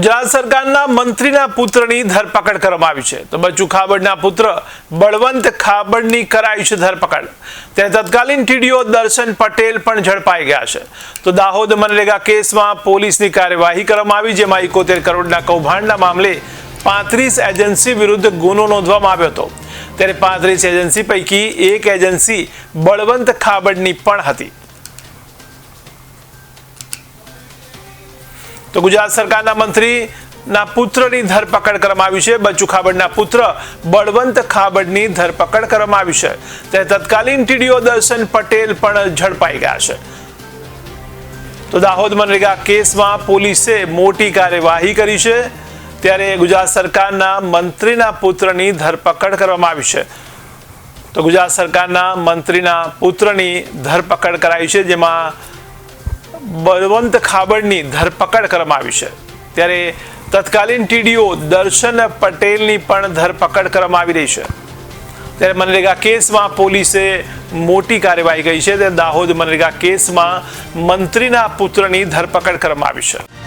ગુજરાત સરકારના મંત્રીના પુત્રની ધરપકડ કરવામાં આવી છે. તો બચ્ચુ ખાબડના પુત્ર બળવંત ખાબડની કરાઈ છે ધરપકડ. ત્યારે તત્કાલીન ટીડીઓ દર્શન પટેલ પણ ઝડપાઈ ગયા છે. તો દાહોદ મનરેગા કેસમાં પોલીસની કાર્યવાહી કરવામાં આવી, જેમાં એકોતેર કરોડના કૌભાંડના મામલે પાંત્રીસ એજન્સી વિરુદ્ધ ગુનો નોંધવામાં આવ્યો હતો. ત્યારે પાંત્રીસ એજન્સી પૈકી એક એજન્સી બળવંત ખાબડની પણ હતી. તો ગુજરાત સરકારના મંત્રીના પુત્રની ધરપકડ કરવામાં આવી છે. બચ્ચુ ખાબડના પુત્ર બળવંત ખાબડની ધરપકડ કરવામાં આવી છે. ત્યારે તત્કાલીન ટીડીઓ દર્શન પટેલ પણ ઝડપાઈ ગયા છે. તો દાહોદ મનરેગા કેસમાં પોલીસે મોટી કાર્યવાહી કરી છે. ત્યારે ગુજરાત સરકારના મંત્રીના પુત્રની ધરપકડ કરવામાં આવી છે. તો ગુજરાત સરકારના મંત્રીના પુત્રની ધરપકડ કરાઈ છે, જેમાં બળવંત ખાબડની ધરપકડ કરવામાં આવી છે. ત્યારે તત્કાલીન ટીડીઓ દર્શન પટેલની પણ ધરપકડ કરવામાં આવી રહી છે. ત્યારે મનરેગા કેસમાં પોલીસે મોટી કાર્યવાહી કરી છે. ત્યારે દાહોદ મનરેગા કેસમાં મંત્રીના પુત્રની ધરપકડ કરવામાં આવી છે.